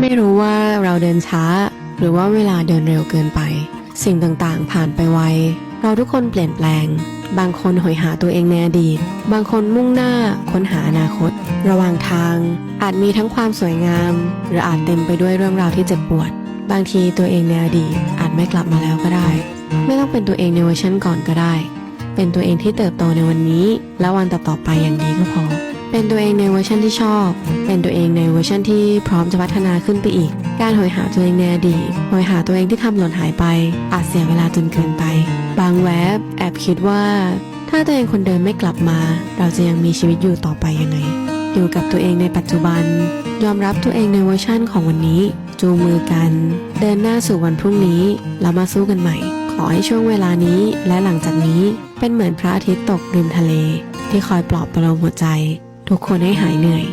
ไม่รู้ว่าเราเดินช้า หรือว่าเวลาเดินเร็วเกินไป สิ่งต่างๆ ผ่านไปไว เราทุกคนเปลี่ยนแปลง บางคนหอยหาตัวเองในอดีต บางคนมุ่งหน้าค้นหาอนาคต ระหว่างทาง อาจมีทั้งความสวยงาม หรืออาจเต็มไปด้วยเรื่องราวที่เจ็บปวด บางทีตัวเองในอดีตอาจไม่กลับมาแล้วก็ได้ ไม่ต้องเป็นตัวเองในเวอร์ชันก่อนก็ได้ เป็นตัวเองที่เติบโตในวันนี้ และวันต่อๆไปอย่างดีก็พอ เป็นตัวเองในเวอร์ชันที่ชอบ เป็นตัวเองในเวอร์ชันที่พร้อมจะพัฒนาขึ้นไปอีก การหอยหาตัวเองในอดีตหอยหาตัวเองที่ทำหล่นหายไป อาจเสียเวลาจนเกินไป บางแวบแอบคิดว่า ถ้าตัวเองคนเดิมไม่กลับมา เราจะยังมีชีวิตอยู่ต่อไปยังไง อยู่กับตัวเองในปัจจุบัน ยอมรับตัวเองในเวอร์ชั่นของวันนี้ จูงมือกัน เดินหน้าสู่วันพรุ่งนี้แล้วมาสู้กันใหม่ ขอให้ช่วงเวลานี้และหลังจากนี้เป็นเหมือนพระอาทิตย์ตกริมทะเล ที่คอยปลอบประโลมหัวใจ ทุกคนให้หายเหนื่อย